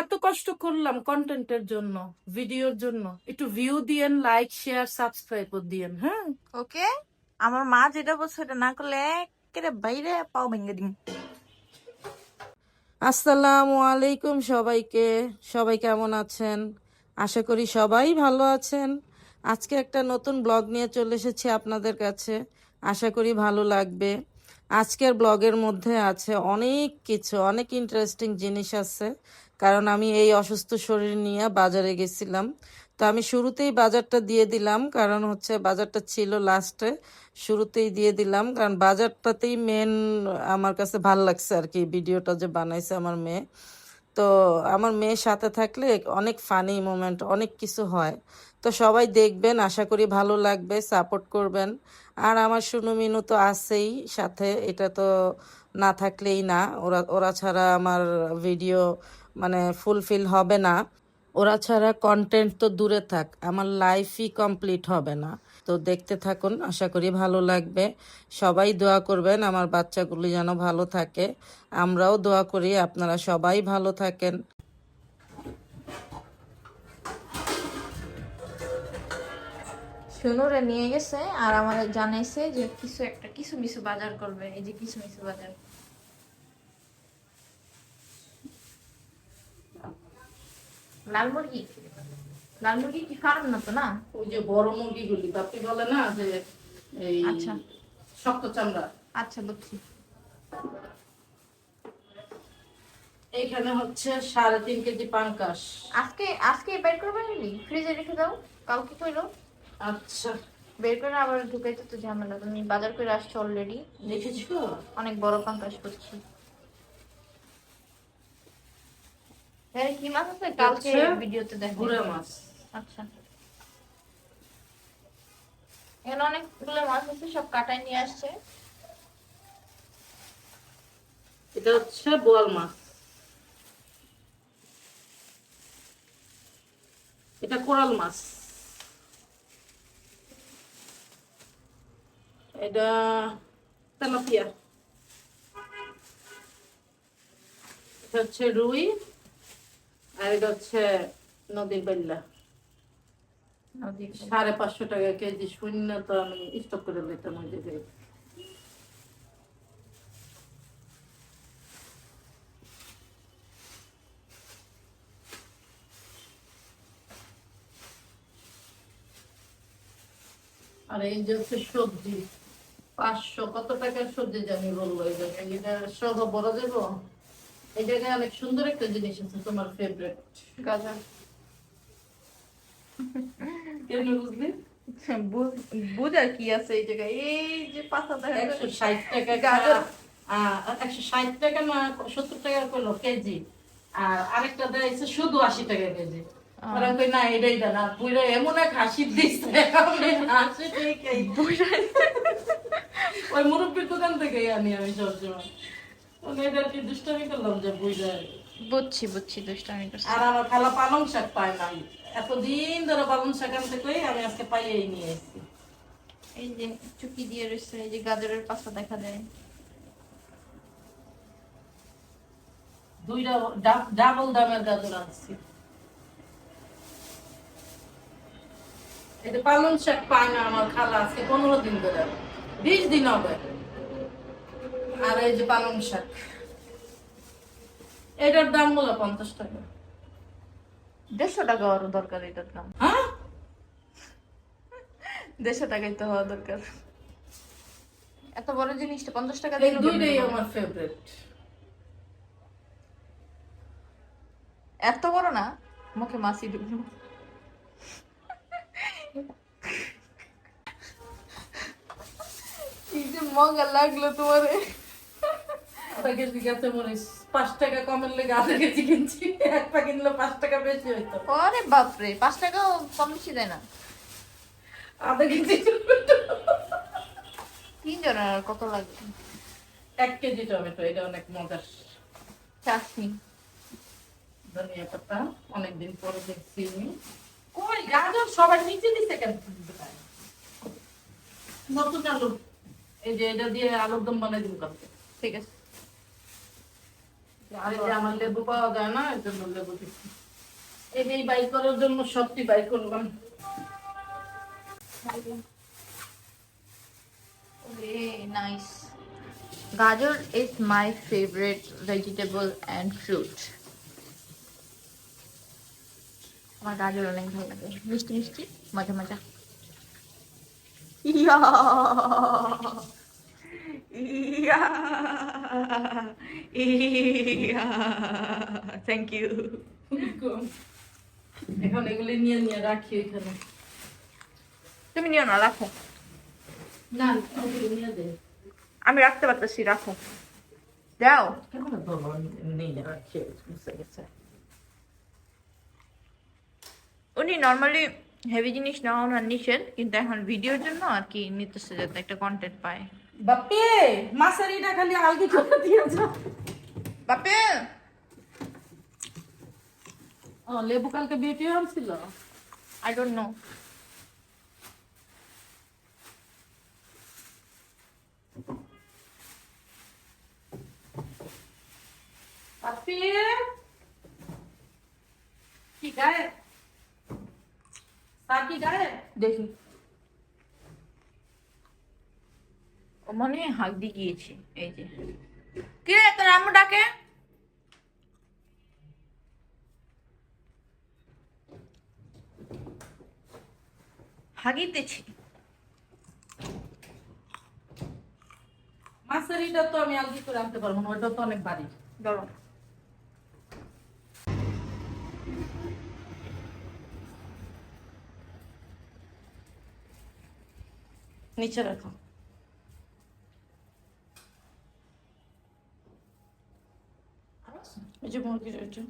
এত কষ্ট করলাম কন্টেন্টের জন্য ভিডিওর জন্য। একটু ভিউ দিয়েন লাইক শেয়ার সাবস্ক্রাইব দিয়েন হ্যাঁ? ওকে আমার মা যেটা বলছে এটা না করলে একেবারে বাইরে পাও ভেঙে দিন। আসসালামু আলাইকুম সবাইকে। সবাই কেমন আছেন? আশা করি সবাই ভালো আছেন। আজকে একটা নতুন ব্লগ নিয়ে চলে এসেছি আপনাদের কাছে। আশা করি ভালো লাগবে। আজকের ব্লগের মধ্যে আছে অনেক কিছু, অনেক ইন্টারেস্টিং জিনিস আছে। কারণ আমি এই অসুস্থ শরীর নিয়ে বাজারে গেছিলাম। তো আমি শুরুতেই বাজারটা দিয়ে দিলাম, কারণ হচ্ছে বাজারটা ছিল লাস্টে শুরুতেই দিয়ে দিলাম, কারণ বাজারটাতেই মেন আমার কাছে ভালো লাগছে আর কি ভিডিওটা যে বানাইছে আমার মেয়ে। তো আমার মেয়ের সাথে থাকলে অনেক ফানি মোমেন্ট অনেক কিছু হয়। তো সবাই দেখবেন, আশা করি ভালো লাগবে সাপোর্ট করবেন। আর আমার সুনু মিনু তো আছেই সাথে, এটা তো না থাকলেই না। ওরা ওরা ছাড়া আমার ভিডিও মানে ফুলফিল হবে না। ওরা ছাড়া কন্টেন্ট তো দূরে থাক, আমার লাইফই কমপ্লিট হবে না। তো দেখতে থাকুন, আশা করি ভালো লাগবে। সবাই দোয়া করবেন আমার বাচ্চাগুলি যেন ভালো থাকে। আমরাও দোয়া করি আপনারা সবাই ভালো থাকেন। শুনুরে নিয়ে গেছে আর আমার জানাইছে যে কিছু একটা কিছু মিছু বাজার করবে এই যে কিছু মিছু বাজার। লাল মুরগি? লাল মুরগি কি ফার্ম না তো না? ওই যে বড় মুরগিগুলি বাপি বলে না যে এই আচ্ছা। শক্ত চামড়া? আচ্ছা বুঝছি। এইখানে হচ্ছে সাড়ে তিন কেজি পাঙ্কাশ। আজকে আজকে বের করবে নাকি ফ্রিজে রেখে দাও কাউকে কইলো। আচ্ছা বের করে আবার ঢুকাইতে তো ঝামেলা তুমি বাজার করে আসছো অলরেডি দেখেছ? অনেক বড় পাঙ্কাশ করছি। হ্যাঁ কি মাছ আছে? কালকে হচ্ছে ভিডিওতে দেখো গুড়া মাছ। আচ্ছা। এখানে অনেকগুলো মাছ আছে সব কাটায় নিয়ে আসছে। এটা হচ্ছে বোয়াল মাছ। এটা কোরাল মাছ। এটা তেলাপিয়া এটা হচ্ছে রুই আর এটা হচ্ছে নদীর বেল্লা। সাড়ে পাঁচশো টাকা কেজি শূন্য তো আমি স্টক করে দিতাম ওই জায়গায় আর এই যে হচ্ছে সবজি। পাঁচশো কত টাকার সবজি জানি জায়গায় এটা সহ বড় দেবো। এই অনেক সুন্দর একটা জিনিস আছে তোমার ফেভারিট গাজর। কেমন বুঝলি বুঝার কি আছে এই জায়গায়? এই যে পাতা দেখা একশো ষাট টাকা গাজর। একশো ষাট টাকা না সত্তর টাকা করল কেজি। আর আরেকটা দেয় শুধু আশি টাকা কেজি। ওরা কই না এটা এটা না পুরো এমন এক হাসি দিচ্ছে হাসি ওই মুরব্বীর দোকান থেকে আনি আমি সবসময়। এটা কি দুষ্টামি করলাম যে বুঝা। বুঝছি বুঝছি দুষ্টামি করছি। আর আমার খালা পালং শাক পায় না। এতদিন ধরে পালং শাক আনতে কই আমি আজকে পাইয়েই নিয়ে এসেছি। এই যে চুকি দিয়ে রয়েছে এই যে গাজরের পাতা দেখা যায়। দুইটা ডাবল দামের গাজর আনছি। এটা পালং শাক পায় না আমার খালা আজকে পনেরো দিন ধরে। বিশ দিন হবে। আর এই যে পালং শাক এটার দাম হলো পঞ্চাশ টাকা। দেড়শো টাকা আরও দরকার এটার দাম। হ্যাঁ? দেড়শো টাকাই তো হওয়া দরকার। এত বড় জিনিসটা পঞ্চাশ টাকা দিয়ে দুইটাই আমার ফেভারিট এত বড় না? মুখে মাছি ঢুকলো কি যে মজা লাগল তোমারে। আধা কেজি গেছে মরিচ পাঁচ টাকা কমের লেগে আধা কেজি কিনছি এক পা কিনলে পাঁচ টাকা বেশি হইতো। আরে বাপরে পাঁচ টাকাও কম বেশি দেয় না। আধা কেজি তিন আর কত লাগে? এক কেজি টমেটো এটা অনেক মজার। চাটনি। ধনিয়া পাতা অনেকদিন পরে দেখছি কই গাজর সবার নিচে দিছে কেন? নতুন আলু। এই যে এটা দিয়ে আলুর দম বানাই দিব কালকে। ঠিক আছে। আর এই যে আমার লেবু পাওয়া যায় না এর জন্য লেবু দিচ্ছি। এই যে বাই করার জন্য সবটি বাই করলাম। Okay, nice. Gajar is my favorite vegetable and আমার গাজর অনেক ভালো লাগে। মিষ্টি মিষ্টি? মজা মজা। ইয়া! ইয়া ইয়া থ্যাংক ইউ এখন এগুলি নিয়ে নিয়ে রাখি এখানে। তুমি নিও না রাখো। না নিয়ে দে। আমি রাখতে পারতেছি রাখো। দাও। উনি নর্মালি হেভি জিনিস নেওয়া ওনার নিষেধ কিন্তু এখন ভিডিওর জন্য আর কি নিতেছে যাতে একটা কন্টেন্ট পায়। বাপে মাছের এটা খালি আলগি করে দিয়ে যাও বাপে ও লেবু কালকে বিউটি আনছিল আই ডোন্ট নো বাপি কি গায়ে তার কি গায়ে দেখি ও মনে হাঁক গিয়েছে এই যে। কি রে তোর আম্মু ডাকে? হাগিতেছি। মাছের এটা তো আমি আলগি করে আনতে পারব না ওটা তো অনেক বাড়ি। ধরো। নিচে রাখো। এই যে মুরগির এটা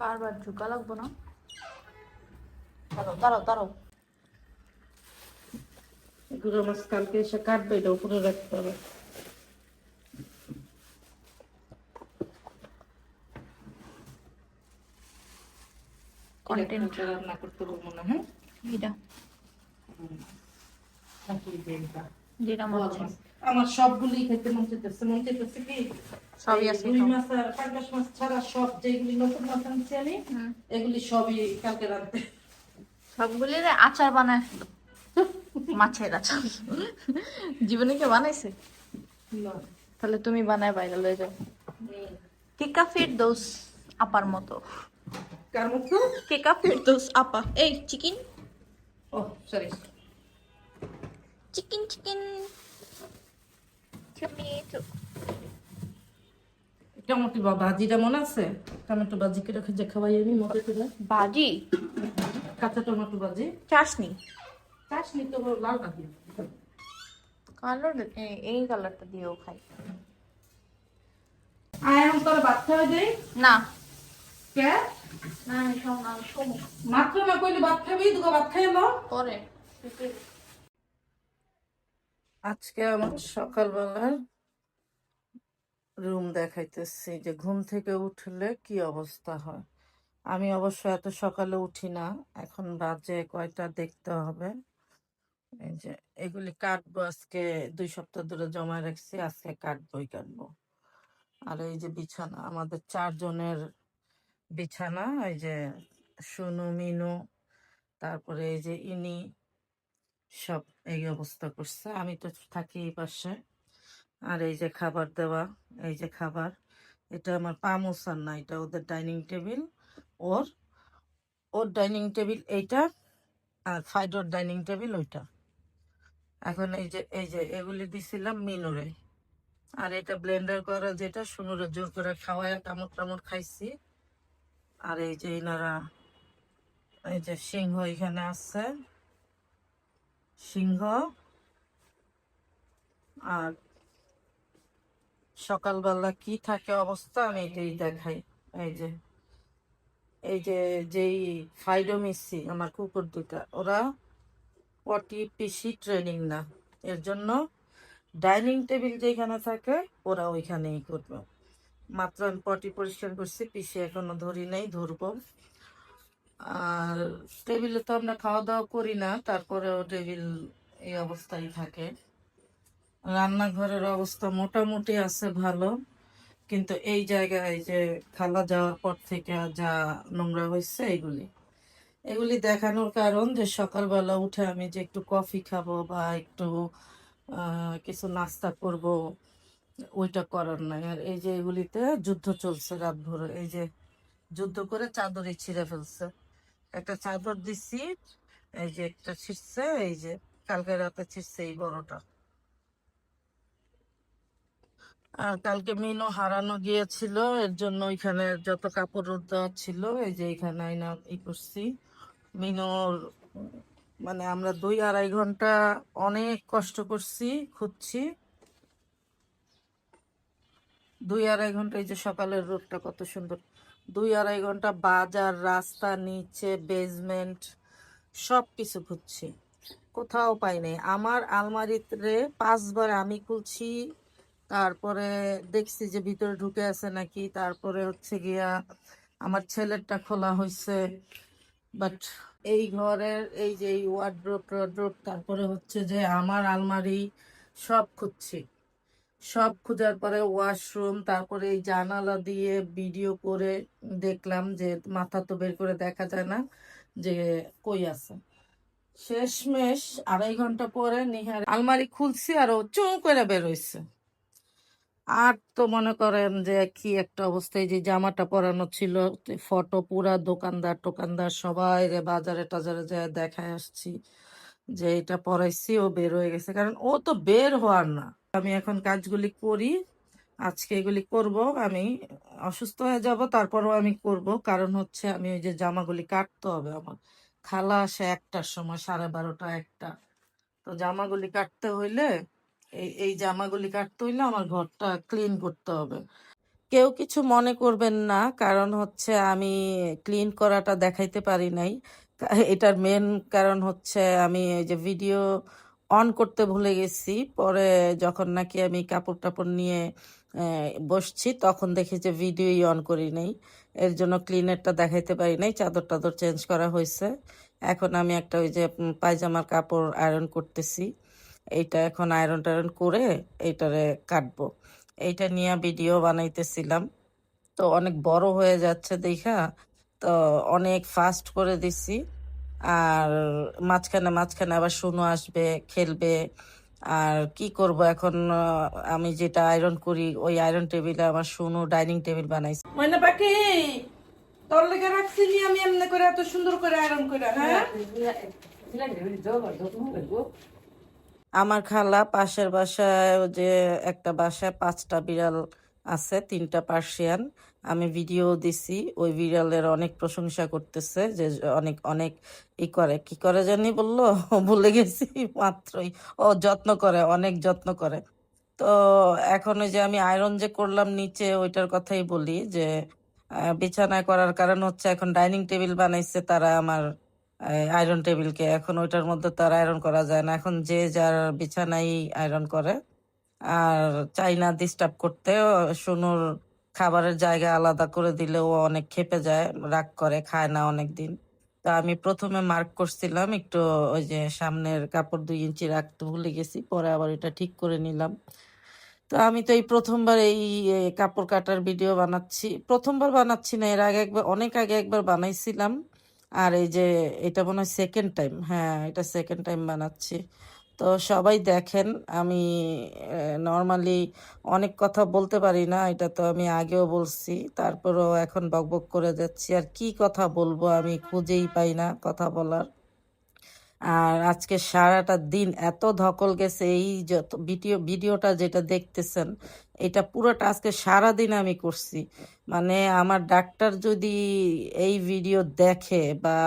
বারবার ঝুঁকা লাগবো না দাঁড়াও দাঁড়াও দাঁড়াও এগুলো মাছ কালকে এসে কাটবে এটা উপরে রাখতে হবে Content. রান্না করতে পারব না হ্যাঁ এটা। আমার সবগুলি খেতে মন চাইতেছে মন চাইতেছে কি? সবই আছে তো। মাছ আর পাঙ্গাস মাছ ছাড়া সব যেগুলি নতুন মাছ আনছি আমি এগুলি সবই কালকে রাখতে সবগুলি আচার বানায় ফেলো। মাছের আচার। জীবনে কে বানাইছে? তাহলে তুমি বানায় বাইরে লয়ে যাও। কেকা ফিরদৌস আপার মতো। কার মতো? কেকা ফিরদৌস আপা। এই চিকেন। ও sorry chicken chicken tomato tomato বা ভাজিটা মনে আছে? টমেটো ভাজি করে যে খাওয়াই আমি করে বাজি? কাঁচা টমেটো ভাজি চাশনি। চাটনি তো লাল ভাজি কালার এই কালারটা দিয়েও খাই। আয় আমি তোর ভাত খাওয়াই দেই না। কে? না মাত্র না কইলে ভাত খাবি দুটো ভাত খাই লো পরে। আজকে আমার সকালবেলার রুম দেখাইতেছি যে ঘুম থেকে উঠলে কি অবস্থা হয়। আমি অবশ্য এত সকালে উঠি না, এখন বাজে কয়টা দেখতে হবে। এই যে এগুলি কাটবো আজকে, দুই সপ্তাহ ধরে জমা রাখছি, আজকে কাটবই কাটবো। আর এই যে বিছানা, আমাদের চারজনের বিছানা, এই যে সুনু, মিনু, তারপরে এই যে ইনি সব এই অবস্থা করছে। আমি তো থাকি এই পাশে। আর এই যে খাবার দেওয়া, এই যে খাবার, এটা আমার পা মোছার না, এটা ওদের ডাইনিং টেবিল। ওর ওর ডাইনিং টেবিল এইটা আর ফাইডোর ডাইনিং টেবিল ওইটা। এখন এই যে এই যে এগুলি দিছিলাম মিনুরে। আর এটা ব্লেন্ডার করা যেটা, সুনুরে জোর করে খাওয়ায়, কামড় টামড় খাইছি। আর এই যে এনারা, এই যে সিংহ এখানে আছে। সিংহ আর সকালবেলা কি থাকে অবস্থা আমি এটাই দেখাই। এই যে এই যে যেই ফাইডো মিসি আমার কুকুর দুটা ওরা পটি পিসি ট্রেনিং না। এর জন্য ডাইনিং টেবিল যেখানে থাকে, ওরা ওইখানেই করবে। মাত্র আমি পটি পরিষ্কার করছি, পিসি এখনও ধরি নাই, ধরবো। আর টেবিলে তো আমরা খাওয়া দাওয়া করি না, তারপরেও টেবিল এই অবস্থায় থাকে। রান্নাঘরের অবস্থা মোটামুটি আছে ভালো, কিন্তু এই জায়গায় যে খালা যাওয়ার পর থেকে যা নোংরা হয়েছে এগুলি। এগুলি দেখানোর কারণ যে সকালবেলা উঠে আমি যে একটু কফি খাব বা একটু কিছু নাস্তা করব, ওইটা করার নাই। আর এই যে এগুলিতে যুদ্ধ চলছে রাত ভরে এই যে যুদ্ধ করে চাদরই ছিঁড়ে ফেলছে। একটা চাদর দিচ্ছি, এই যে একটা ছিঁড়ছে, এই যে কালকে রাতে ছিঁড়ছে এই বড়টা। আর কালকে মিনও হারানো গিয়েছিল, এর জন্য ওইখানে যত কাপড় দেওয়া ছিল, এই যে এখানে আইনা ই করছি। মিনোর মানে আমরা দুই আড়াই ঘণ্টা অনেক কষ্ট করছি, খুঁজছি। দুই আড়াই ঘণ্টা এই যে সকালের রোদটা কত সুন্দর। দুই আড়াই ঘণ্টা বাজার, রাস্তা, নিচে বেসমেন্ট সব কিছু খুঁজছি। কোথাও পাই নাই। আমার আলমারিতে পাঁচবার আমি খুলছি, তারপরে দেখছি যে ভিতরে ঢুকে আছে নাকি, তারপরে হচ্ছে গিয়া আমার ছেলেরটা খোলা হয়েছে বাট এই ঘরের এই যে এই ওয়ার্ড্রোপ ট্রড্রোপ তারপরে হচ্ছে যে আমার আলমারি সব খুঁজছি। সব খোঁজার পরে ওয়াশরুম, তারপরে এই জানালা দিয়ে ভিডিও করে দেখলাম যে মাথা তো বের করে দেখা যায় না যে কই আছে। শেষমেশ আড়াই ঘণ্টা পরে নিহার আলমারি খুলছি আর ও চুঁ করে বের হইছে। আর তো মনে করেন যে কি একটা অবস্থায় যে জামাটা পরানো ছিল, ফটো পুরা দোকানদার টোকানদার সবাই রে বাজারে টাজারে যায় দেখায় আসছি যে এটা পরাইছি, ও বের হয়ে গেছে। কারণ ও তো বের হওয়ার না। আমি এখন কাজগুলি করি, আজকে এগুলি করব, আমি অসুস্থ হয়ে যাব, তারপরও আমি করব। কারণ হচ্ছে আমি ওই যে জামাগুলি কাটতে হবে আমার। খালা আসে একটার সময়, সাড়ে বারোটা, একটা। তো জামাগুলি কাটতে হইলে, এই এই জামাগুলি কাটতে হইলে আমার ঘরটা ক্লিন করতে হবে। কেউ কিছু মনে করবেন না, কারণ হচ্ছে আমি ক্লিন করাটা দেখাইতে পারি নাই। এটার মেন কারণ হচ্ছে আমি এই যে ভিডিও অন করতে ভুলে গেছি। পরে যখন নাকি আমি কাপড় টাপড় নিয়ে বসছি, তখন দেখি যে ভিডিওই অন করি নাই। এর জন্য ক্লিনারটা দেখাইতে পারি নাই চাদর টাদর চেঞ্জ করা হয়েছে। এখন আমি একটা ওই যে পায়জামার কাপড় আয়রন করতেছি। এইটা এখন আয়রন টায়রন করে এইটারে কাটবো। এইটা নিয়ে ভিডিও বানাইতেছিলাম। তো অনেক বড় হয়ে যাচ্ছে দেখা। তো অনেক ফাস্ট করে দিছি। আর মাঝখানে মাঝখানে আবার শুনো আসবে খেলবে। আর কি করব এখন আমি যেটা আয়রন করি ওই আয়রন টেবিলে আমার শুনো ডাইনিং টেবিল বানাইছি। ময়না পাখি তোর লেগে রাখছি নি আমি এমনি করে এত সুন্দর করে আয়রন করে হ্যাঁ? আমার খালা পাশের বাসায় ও যে একটা বাসায় পাঁচটা বিড়াল আছে তিনটা পার্সিয়ান। আমি ভিডিও দিছি, ওই বিড়ালের অনেক প্রশংসা করতেছে যে অনেক অনেক ই করে। কি করে জানি বলল? ভুলে গেছি মাত্রই। ও যত্ন করে, অনেক যত্ন করে। তো এখন ওই যে আমি আয়রন যে করলাম নিচে, ওইটার কথাই বলি যে বিছানায় করার কারণ হচ্ছে এখন ডাইনিং টেবিল বানাইছে তারা আমার আয়রন টেবিলকে এখন ওইটার মধ্যে তার আয়রন করা যায় না। এখন যে যার বিছানায় আয়রন করে, আর চাই না ডিস্টার্ব করতে। ও শুনুর খাবারের জায়গা আলাদা করে দিলে ও অনেক খেপে যায়, রাগ করে, খায় না অনেক দিন তা আমি প্রথমে মার্ক করছিলাম, একটু ওই যে সামনের কাপড় দুই ইঞ্চি রাখতে ভুলে গেছি, পরে আবার এটা ঠিক করে নিলাম। তো আমি তো এই প্রথমবার এই কাপড় কাটার ভিডিও বানাচ্ছি। প্রথমবার বানাচ্ছি না, এর আগে একবার, অনেক আগে একবার বানাইছিলাম। আর এই যে, এটা মনে হয় সেকেন্ড টাইম হ্যাঁ এটা সেকেন্ড টাইম বানাচ্ছি। তো সবাই দেখেন, আমি নর্মালি অনেক কথা বলতে পারি না, এটা তো আমি আগেও বলছি, তারপরেও এখন বকবক করে যাচ্ছি, আর কি কথা বলব আমি খুঁজেই পাই না কথা বলার। আর আজকে সারাটা দিন এত ধকল গেছে, এই যত ভিডিও, ভিডিওটা যেটা দেখতেছেন, এটা পুরোটা আজকে সারা দিন আমি করছি। মানে আমার ডাক্তার যদি এই ভিডিও দেখে বা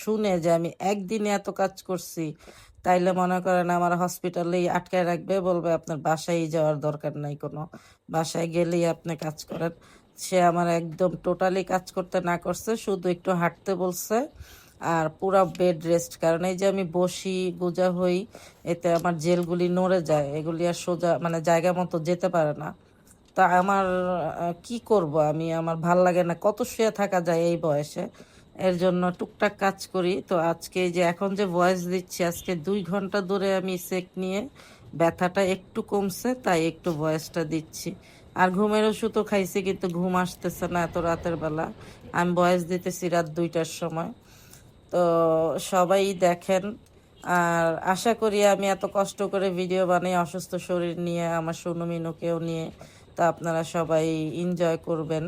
শুনে যে আমি একদিনে এত কাজ করছি তাইলে মনে করেন আমার হসপিটালেই আটকায় রাখবে, বলবে আপনার বাসায় যাওয়ার দরকার নাই কোনো। বাসায় গেলেই আপনি কাজ করেন। সে আমার একদম টোটালি কাজ করতে না করছে, শুধু একটু হাঁটতে বলছে আর পুরা বেড রেস্ট কারণ এই যে আমি বসি গোজা হই, এতে আমার জেলগুলি নড়ে যায়, এগুলি আর সোজা মানে জায়গা মতো যেতে পারে না। তা আমার কি করব আমি? আমার ভালো লাগে না। কত শুয়ে থাকা যায় এই বয়সে? এর জন্য টুকটাক কাজ করি। তো আজকে যে এখন যে ভয়েস দিচ্ছি, আজকে দুই ঘণ্টা ধরে আমি সেক নিয়ে ব্যথাটা একটু কমছে, তাই একটু ভয়েসটা দিচ্ছি। আর ঘুমের ওষুধও খাইছি, কিন্তু ঘুম আসতেছে না এত রাতের বেলা। আমি ভয়েস দিতেছি রাত দুইটার সময়। তো সবাই দেখেন, আর আশা করি আমি এত কষ্ট করে ভিডিও বানাই অসুস্থ শরীর নিয়ে, আমার সোনু মিনুকেও নিয়ে, তা আপনারা সবাই এনজয় করবেন।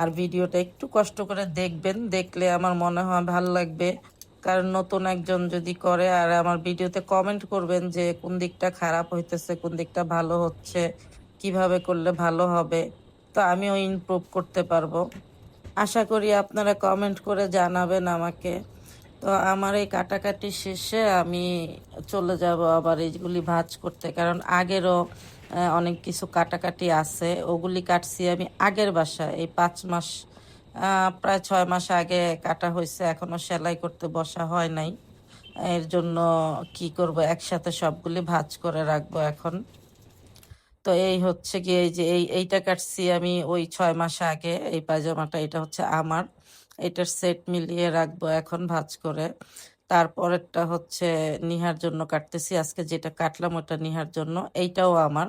আর ভিডিওটা একটু কষ্ট করে দেখবেন, দেখলে আমার মনে হয় ভালো লাগবে। কারণ নতুন একজন যদি করে আর আমার ভিডিওতে কমেন্ট করবেন যে কোন দিকটা খারাপ হইতেছে, কোন দিকটা ভালো হচ্ছে, কীভাবে করলে ভালো হবে, তো আমিও ইমপ্রুভ করতে পারব। আশা করি আপনারা কমেন্ট করে জানাবেন আমাকে। তো আমার এই কাটাকাটি শেষে আমি চলে যাব আবার এইগুলি ভাজ করতে, কারণ আগেরও অনেক কিছু কাটাকাটি আছে। ওগুলি কাটছি আমি আগের বাসায়। এই পাঁচ মাস প্রায় ছয় মাস আগে কাটা হয়েছে। এখনও সেলাই করতে বসা হয় নাই। এর জন্য কি করব? একসাথে সবগুলি ভাজ করে রাখব এখন। তো এই হচ্ছে কি এই যে এই, এইটা কাটছি আমি ওই ছয় মাস আগে। এই পায়জামাটা, এটা হচ্ছে আমার। এটার সেট মিলিয়ে রাখব এখন ভাজ করে। তারপরেরটা হচ্ছে নিহার জন্য কাটতেছি। আজকে যেটা কাটলাম ওটা নিহার জন্য, এইটাও আমার।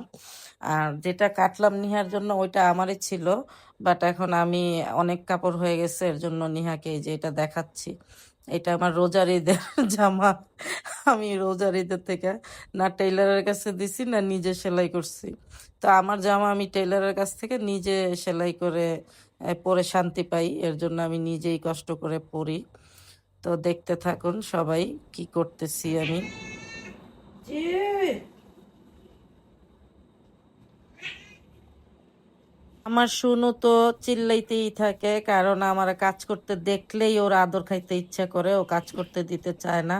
আর যেটা কাটলাম নিহার জন্য ওইটা আমারই ছিল, বাট এখন আমি অনেক কাপড় হয়ে গেছে, এর জন্য নিহাকে এই যে এটা দেখাচ্ছি। এটা আমার রোজার ঈদের জামা। আমি রোজার ঈদের থেকে না টেইলারের কাছে দিছি, না নিজে সেলাই করছি। তো আমার জামা আমি টেইলারের কাছ থেকে নিজে সেলাই করে পরে শান্তি পাই, এর জন্য আমি নিজেই কষ্ট করে পরি। তো দেখতে থাকুন সবাই কি করতেছি আমি। আমার শুনু তো চিল্লাইতেই থাকে, কারণ আমার কাজ করতে দেখলেই ওর আদর খাইতে ইচ্ছা করে, ও কাজ করতে দিতে চায় না।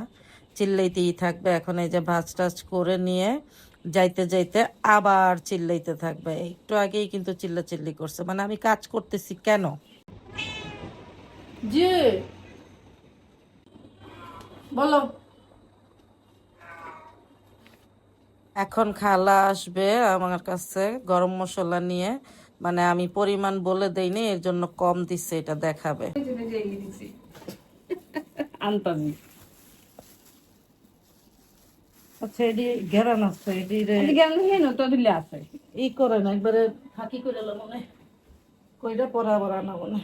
চিল্লাইতেই থাকবে, এখন এই যে ভাজ টাজ করে নিয়ে যাইতে যাইতে আবার চিল্লাইতে থাকবে। একটু আগেই কিন্তু চিল্লা চিল্লি করছে মানে আমি কাজ করতেছি কেন? জি। বলো। এখন খালা আসবে আমার কাছে গরম মশলা নিয়ে। মানে আমি পরিমাণ বলে দেইনি এর জন্য কম দিচ্ছে এটা দেখাবে। আনতামি। আচ্ছা এটি ঘেরান আছে এটি জ্ঞান হেন তো দিলে আছে। ই করে না একবারে ফাঁকি করে মনে কইটা পরে আনা মনে